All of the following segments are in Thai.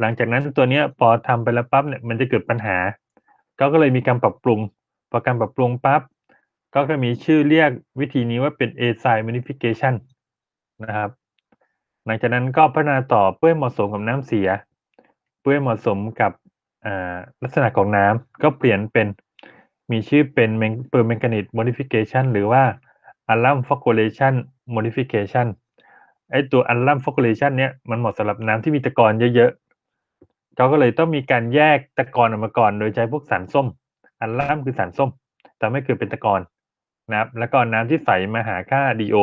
หลังจากนั้นตัวเนี้ยพอทำไปแล้วปั๊บเนี่ยมันจะเกิดปัญหาเขาก็เลยมีการปรับปรุงพอการปรับปรุงปั๊บก็ก็มีชื่อเรียกวิธีนี้ว่าเป็น a s i modification นะครับ หลังจากนั้นก็พัฒนาต่อเพื่อเหมาะสมกับน้ำเสีย เพื่อเหมาะสมกับลักษณะของน้ำก็เปลี่ยนเป็นมีชื่อเป็นเปอร์แมกานิต modification หรือว่า alum flocculation modification ไอตัว alum flocculation เนี่ยมันเหมาะสำหรับน้ำที่มีตะกอนเยอะๆ เขาก็เลยต้องมีการแยกตะกอนออกมาก่อน โดยใช้พวกสารส้ม อัลลัมคือสารส้มแต่ไม่คือเป็นตะกอนนะครับ แล้วก็น้ำที่ใสมาหาค่า DO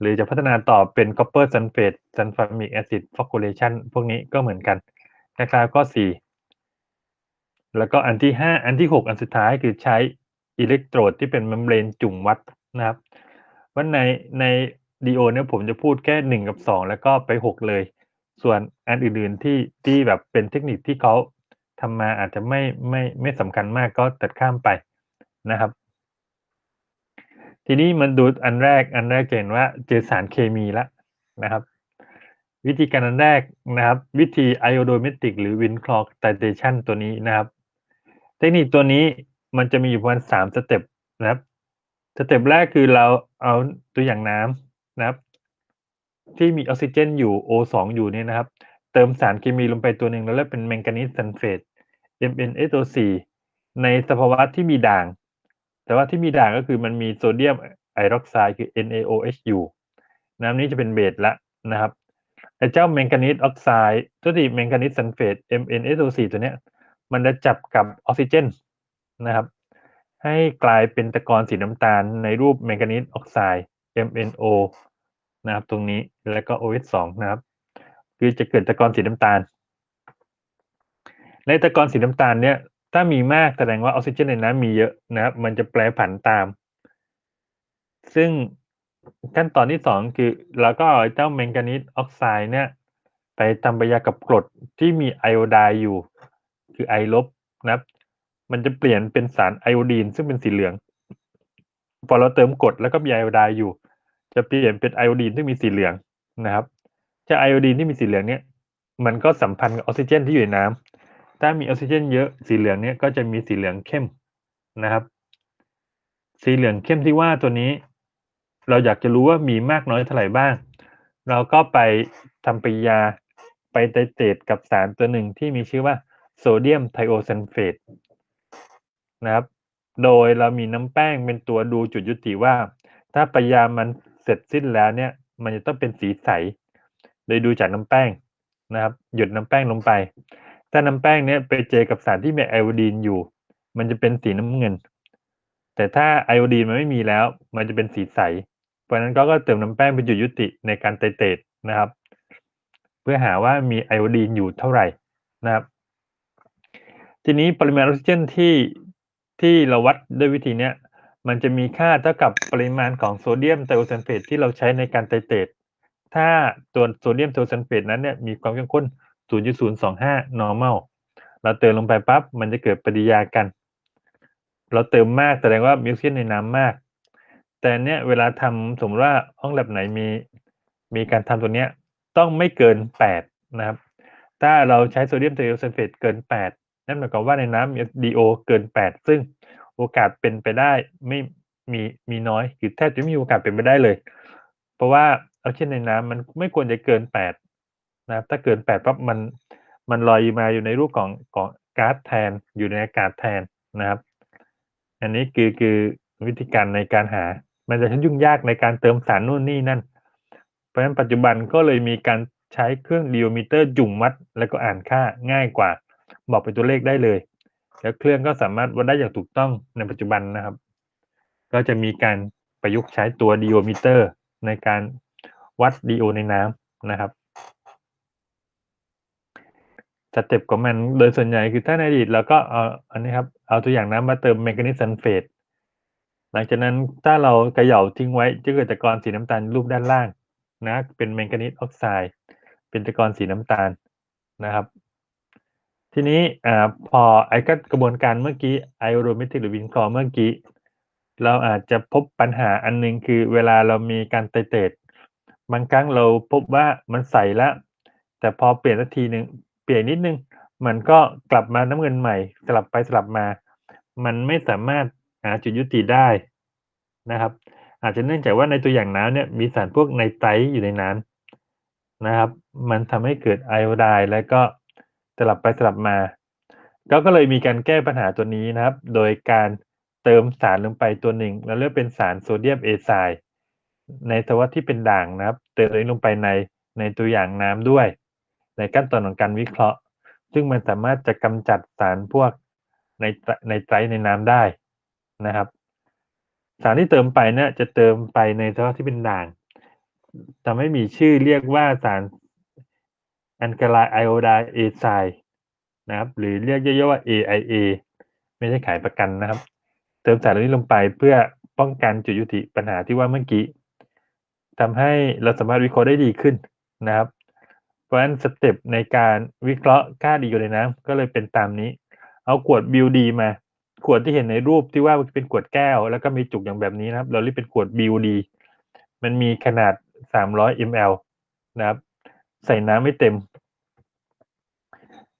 หรือจะพัฒนาต่อเป็น copper sulfate sulfamic acid flocculation พวกนี้ก็เหมือนกันคล้ายๆข้อ 4 แล้วก็อันที่ห้าอันที่หกอันสุดท้ายคือใช้อิเล็กโทรดที่เป็นเมมเบรนจุ่มวัดนะครับว่าในในดีโอเนี่ยผมจะพูดแค่หนึ่งกับสองแล้วก็ไปหกเลย ส่วนอันอื่น ๆที่ที่แบบเป็นเทคนิคที่เขาทำมาอาจจะไม่ไม่ไม่สำคัญมากก็ตัดข้ามไปนะครับ ทีนี้มันดูอันแรกอันแรกเห็นว่าเจอสารเคมีแล้วนะครับ วิธีการอันแรกนะครับ วิธีไอโอโดเมติกหรือวินคลอกไตเทชันตัวนี้นะครับ เทคนิคตัวนี้มันจะมีอยู่ประมาณสามสเต็ปนะครับสเต็ปแรกคือเราเอาตัวอย่างน้ำนะครับ ที่มีออกซิเจนอยู่ O2 อยู่เนี่ยนะครับ เติมสารเคมีลงไปตัวหนึ่งแล้วเรียกเป็นแมงกานีสซัลเฟต MnSO4 ในสภาวะที่มีด่าง แต่ว่าที่มีด่างก็คือมันมีโซเดียมไอรอกไซด์คือ NaOH อยู่น้ำนี้จะเป็นเบสละนะครับไอ้เจ้าแมงกานีสออกไซด์ตัวที่แมงกานีสซัลเฟต MnSO4 ตัวเนี้ย มันจะจับกับออกซิเจนนะครับ ให้กลายเป็นตะกอนสีน้ำตาลในรูปแมงกานีสออกไซด์ MnO นะครับ ตรงนี้แล้วก็ OH2 นะครับ คือจะเกิดตะกอนสีน้ำตาล ในตะกอนสีน้ำตาลเนี่ย ถ้ามีมากแสดงว่าออกซิเจนในน้ำมีเยอะนะครับ มันจะแปรผันตาม ซึ่งขั้นตอนที่สองคือเราก็เอาเจ้าแมงกานีสออกไซด์เนี่ย ไปทำปฏิกิริยากับกรดที่มีไอโอไดน์อยู่ คือไอลบนะครับ มันจะเปลี่ยนเป็นสารไอโอดีนซึ่งเป็นสีเหลือง พอเราเติมกรดแล้วก็มีไอโอไดน์อยู่ จะเปลี่ยนเป็นไอโอดีนที่มีสีเหลืองนะครับจะไอโอดีนที่มีสีเหลืองเนี่ยมันก็สัมพันธ์กับออกซิเจนที่อยู่ในน้ำถ้ามีออกซิเจนเยอะสีเหลืองเนี่ยก็จะมีสีเหลืองเข้มนะครับ สีเหลืองเข้มที่ว่าตัวนี้ เราอยากจะรู้ว่ามีมากน้อยเท่าไหร่บ้าง เราก็ไปทำปฏิยาไปไตเตตกับสารตัวหนึ่งที่มีชื่อว่าโซเดียมไทโอซัลเฟตนะครับ โดยเรามีน้ำแป้งเป็นตัวดูจุดยุติว่า ถ้าปฏิยามัน เสร็จสิ้นแล้วเนี่ย มันจะต้องเป็นสีใสโดยดูจากน้ำแป้งนะครับ หยดน้ำแป้งลงไป ถ้าน้ำแป้งเนี้ยไปเจอกับสารที่มีไอโอดีนอยู่ มันจะเป็นสีน้ำเงิน แต่ถ้าไอโอดีนมันไม่มีแล้ว มันจะเป็นสีใส เพราะนั้นก็เติมน้ำแป้งเป็นจุดยุติในการไตเตรตนะครับ เพื่อหาว่ามีไอโอดีนอยู่เท่าไหร่นะครับ ทีนี้ปริมาณออกซิเจนที่ที่เราวัดด้วยวิธีเนี้ย มันจะมีค่าเท่ากับปริมาณของโซเดียมไทโอซัลเฟตที่เราใช้ในการไตเตตถ้าตัวโซเดียมไทโอซัลเฟตนั้นเนี่ยมีความเข้มข้น 0.025 normal เราเติมลงไปปั๊บมันจะเกิดปฏิกิริยากัน เราเติมมากแสดงว่ามีออกซิเนในน้ำมาก แต่เนี้ยเวลาทำสมมติว่าห้องแลบไหนมีมีการทำตัวเนี้ยต้องไม่เกิน 8 นะครับ ถ้าเราใช้โซเดียมไทโอซัลเฟตเกิน 8 นั่นหมายความว่าในน้ำมี DO เกิน 8 ซึ่ง โอกาสเป็นไปได้ไม่มีมีน้อยคือแทบจะไม่มีโอกาสเป็นไปได้เลย เพราะว่าเอาเช่นในน้ำมันไม่ควรจะเกิน8นะครับถ้าเกิน8ปั๊บมันมันลอยมาอยู่ในรูปของของก๊าซแทนอยู่ในอากาศแทนนะครับ อันนี้คือคือวิธีการในการหา มันจะยุ่งยากในการเติมสารนู่นนี่นั่น เพราะฉะนั้นปัจจุบันก็เลยมีการใช้เครื่องดิโอมิเตอร์จุ่มวัด แล้วก็อ่านค่าง่ายกว่า บอกเป็นตัวเลขได้เลย แล้วเครื่องก็สามารถวัดได้อย่างถูกต้องในปัจจุบันนะครับ ก็จะมีการประยุกต์ใช้ตัวดิโอมิเตอร์ในการวัดดีโอในน้ำนะครับสเต็ปของมันโดยส่วนใหญ่คือถ้าในอดีตเราก็เอาอันนี้ครับเอาตัวอย่างน้ำมาเติมแมงกานีสซัลเฟตหลังจากนั้นถ้าเราเขย่าทิ้งไว้จะเกิดตะกอนสีน้ำตาลรูปด้านล่างนะ เป็นแมงกานีสออกไซด์เป็นตะกอนสีน้ำตาลนะครับ ทีนี้อพอไอ้ก็กระบวนการเมื่อกี้ไอโรเมติกหรือวินคลอเมื่อกี้ เราอาจจะพบปัญหาอันนึงคือเวลาเรามีการไตเตตบางครั้งเราพบว่ามันใสแล้ว แต่พอเปลี่ยนสักทีหนึ่งเปลี่ยนนิดนึง มันก็กลับมาน้ำเงินใหม่ สลับไปสลับมา มันไม่สามารถหาจุดยุติได้นะครับ อาจจะเนื่องจากว่าในตัวอย่างน้ำเนี่ยมีสารพวกไนไตร์อยู่ในน้ำนะครับ มันทำให้เกิดไอโอไดน์แล้วก็ สลับไปสลับมาก็ก็เลยมีการแก้ปัญหาตัวนี้นะครับ โดยการเติมสารลงไปตัวหนึ่ง แล้วเลือกเป็นสารโซเดียมเอไซด์ในสวัสที่เป็นด่างนะครับ เติมลงไปในในตัวอย่างน้ำด้วย ในขั้นตอนของการวิเคราะห์ ซึ่งมันสามารถจะกำจัดสารพวกในในไตรในน้ำได้นะครับ สารที่เติมไปเนี่ยจะเติมไปในสภาพที่เป็นด่างทำให้มีชื่อเรียกว่าสาร อนกาไลไอโอไดเอไซนะครับ หรือเรียกย่อๆว่า AIA ไม่ใช่ขายประกันนะครับ เติมสารนี้ลงไปเพื่อป้องกันจุดยุติปัญหาที่ว่าเมื่อกี้ทำให้เราสามารถวิเคราะห์ได้ดีขึ้นนะครับ เพราะฉะนั้นสเต็ปในการวิเคราะห์ค่าดีอยู่ในน้ำก็เลยเป็นตามนี้ เอาขวดบิวดีมา ขวดที่เห็นในรูปที่ว่าเป็นขวดแก้ว แล้วก็มีจุกอย่างแบบนี้นะครับ เราเรียกเป็นขวดบิวดีมันมีขนาด 300 ml นะครับ ใส่น้ำไม่เต็ม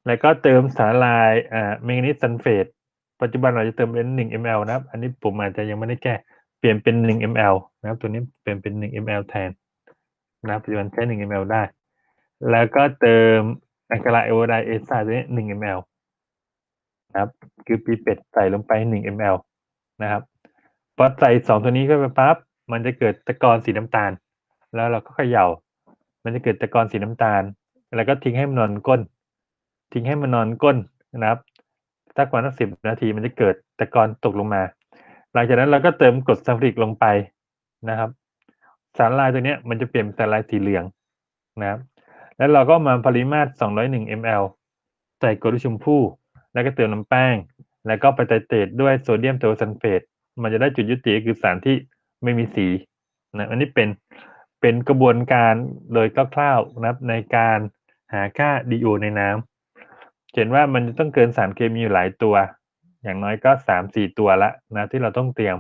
แล้วก็เติมสารลายอ่าแมงกานีสซัลเฟตปัจจุบันเราจะเติมเป็น1 ml นะครับ อันนี้ผมอาจจะยังไม่ได้แก้ เปลี่ยนเป็น1 ml นะครับ ตัวนี้เปลี่ยนเป็น1 ml แทนนะครับปัจจุบันใช้1 ml ได้ แล้วก็เติมแองกาไลโอไดเอสไซตัวนี้1 ml นะครับ คือปีเป็ดใส่ลงไป1 ml นะครับพอใส่สองตัวนี้เข้าไปปั๊บมันจะเกิดตะกอนสีน้ำตาล แล้วเราก็เขย่า มันจะเกิดตะกอนสีน้ำตาล แล้วก็ทิ้งให้มันนอนก้น ทิ้งให้มันนอนก้นนะครับสักวันสักสิบนาทีมันจะเกิดตะกอนตกลงมา หลังจากนั้นเราก็เติมกรดซัลฟูริกลงไปนะครับ สารลายตัวนี้มันจะเปลี่ยนเป็นสารลายสีเหลืองนะครับ แล้วเราก็มาปริมาตร 201 ml ใส่กรดลูกชมพู่ แล้วก็เติมน้ำแป้ง แล้วก็ไปไตเตรตด้วยโซเดียมเทอซัลเฟต มันจะได้จุดยุติคือสารที่ไม่มีสีนะอันนี้เป็นเป็นกระบวนการโดยคร่าวๆนะครับในการหาค่า DO ในน้ำ เห็นว่ามันต้องเกินสารเคมีอยู่หลายตัว อย่างน้อยก็สามสี่ตัวละนะที่เราต้องเตรียม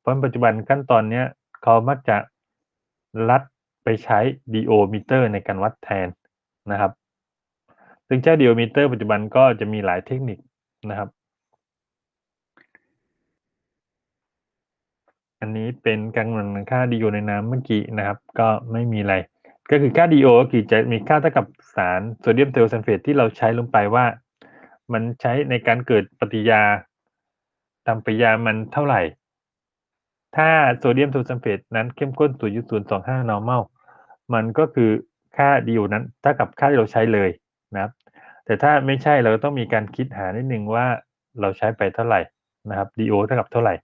เพราะปัจจุบันขั้นตอนเนี้ยเขามักจะลัดไปใช้ DO มิเตอร์ในการวัดแทนนะครับ ซึ่งเจ้า DO มิเตอร์ปัจจุบันก็จะมีหลายเทคนิคนะครับ อันนี้เป็นการกำหนดค่า DO ในน้ำเมื่อกี้นะครับ ก็ไม่มีอะไร ก็คือค่า DO ก็คือจะมีค่าเท่ากับสารโซเดียมเทอร์ซัลเฟตที่เราใช้ลงไปว่า มันใช้ในการเกิดปฏิยาทำปฏิยามันเท่าไหร่ ถ้าโซเดียมเทอร์ซัลเฟตนั้นเข้มข้น0.025 normal มันก็คือค่า DO นั้นเท่ากับค่าที่เราใช้เลยนะครับ แต่ถ้าไม่ใช่เราต้องมีการคิดหานิดนึงว่าเราใช้ไปเท่าไหร่นะครับ DO เท่ากับเท่าไหร่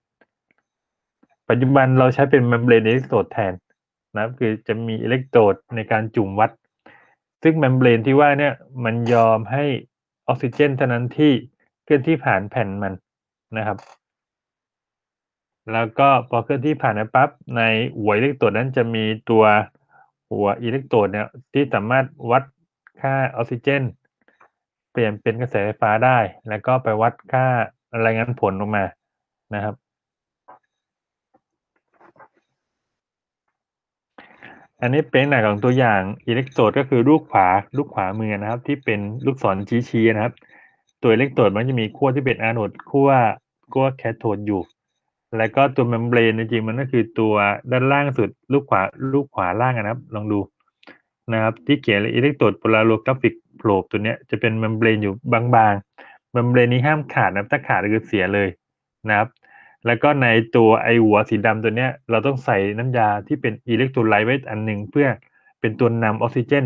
ปัจจุบันเราใช้เป็นเมมเบรนเล็กโทรดแทน นะครับคือจะมีอิเล็กโทรดในการจุ่มวัด ซึ่งเมมเบรนที่ว่าเนี่ยมันยอมให้ออกซิเจนเท่านั้นที่เคลื่อนที่ผ่านแผ่นมันนะครับ แล้วก็พอเคลื่อนที่ผ่านไปปั๊บในหัวอิเล็กโทรดนั้นจะมีตัวหัวอิเล็กโทรดเนี่ยที่สามารถวัดค่าออกซิเจน เปลี่ยนเป็นกระแสไฟฟ้าได้ แล้วก็ไปวัดค่ารายงานผลออกมานะครับ อันนี้เป็นหน้าของตัวอย่างอิเล็กโทรดก็คือลูกขวาลูกขวามือนะครับ ที่เป็นลูกศรชี้ๆนะครับ ตัวอิเล็กโทรดมันจะมีขั้วที่เป็นอะโนดขั้วขั้วแคโทดอยู่ แล้วก็ตัวเมมเบรนจริงๆมันก็คือตัวด้านล่างสุดลูกขวาลูกขวาล่างนะครับ ลองดูนะครับ ที่เขียนอิเล็กโทรดโพลาโรกราฟิกโพรบตัวเนี้ยจะเป็นเมมเบรนอยู่บางๆเมมเบรนนี้ห้ามขาดนะถ้าขาดก็คือเสียเลยนะครับ แล้วก็ในตัวไอหัวสีดำตัวเนี้ย เราต้องใส่น้ำยาที่เป็นอิเล็กโทรไลต์ไว้อันหนึ่งเพื่อเป็นตัวนำออกซิเจน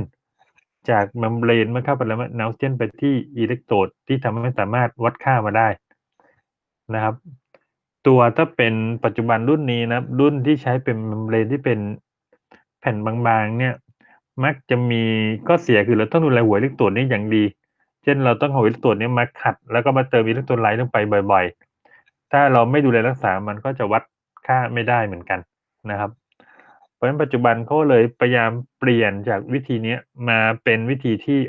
จากเมมเบรนเมื่อเข้าไปแล้วนำออกซิเจนไปที่อิเล็กโทรดที่ทำให้สามารถวัดค่ามาได้นะครับ ตัวถ้าเป็นปัจจุบันรุ่นนี้นะครับรุ่นที่ใช้เป็นเมมเบรนที่เป็นแผ่นบางๆ เนี่ย มักจะมีข้อเสียคือเราต้องดูแลหัวอิเล็กโทรดนี้อย่างดี เช่นเราต้องเอาอิเล็กโทรดนี้มาขัด แล้วก็มาเติมอิเล็กโทรไลต์ลงไปบ่อย ๆ ถ้าเราไม่ดูแลรักษามันก็จะวัดค่าไม่ได้เหมือนกันนะครับ เพราะฉะนั้นปัจจุบันเขาเลยพยายามเปลี่ยนจากวิธีนี้มาเป็นวิธีที่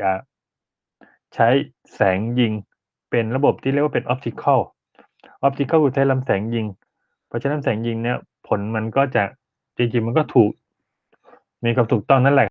ใช้แสงยิงเป็นระบบที่เรียกว่าเป็นออปติคอลออปติคอลคือใช้ลำแสงยิง เพราะฉะนั้นแสงยิงเนี่ยผลมันก็จะจริงๆมันก็ถูก มีความถูกต้องนั่นแหละ